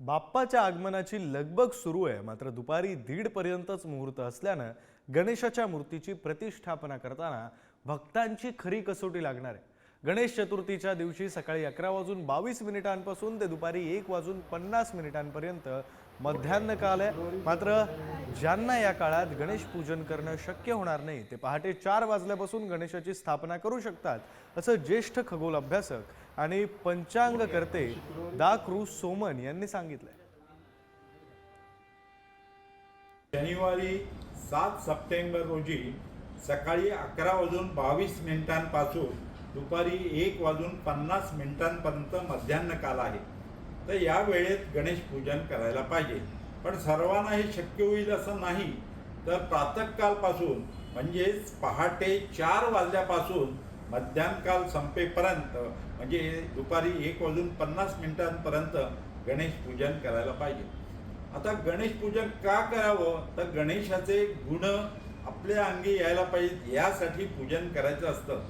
बाप्पाच्या आगमनाची लगबग सुरू आहे. मात्र दुपारी दीड पर्यंतच मुहूर्त असल्यानं गणेशाच्या मूर्तीची प्रतिष्ठापना करताना भक्तांची खरी कसोटी लागणार आहे. गणेश चतुर्थीच्या दिवशी सकाळी अकरा वाजून बावीस मिनिटांपासून ते दुपारी एक वाजून पन्नास मिनिटांपर्यंत मध्यान्ह काल आहे. मात्र ज्यांना या काळात गणेश पूजन करणं शक्य होणार नाही ते पहाटे चार वाजल्यापासून गणेशाची स्थापना करू शकतात असं ज्येष्ठ खगोल अभ्यासक आणि पंचांगकर्ते दा क्रूज सोमन यांनी सांगितलंय. शनिवारी सात सप्टेंबर रोजी सकाळी अकरा वाजून बावीस मिनिटांपासून दुपारी एक वाजून पन्नास मिनिटांपर्यंत मध्यान्ह काल आहे. तर या वेळेत गणेश पूजन करायला पाहिजे. पण सर्वांना हे शक्य होईल असं नाही. तर प्रातःकालपासून म्हणजेच पहाटे चार वाजल्यापासून मध्यान्हकाल संपेपर्यंत म्हणजे दुपारी एक वाजून पन्नास मिनिटांपर्यंत गणेश पूजन करायला पाहिजे. आता गणेश पूजन का करावं? तर गणेशाचे गुण आपल्या अंगी यायला पाहिजेत यासाठी पूजन करायचं असतं.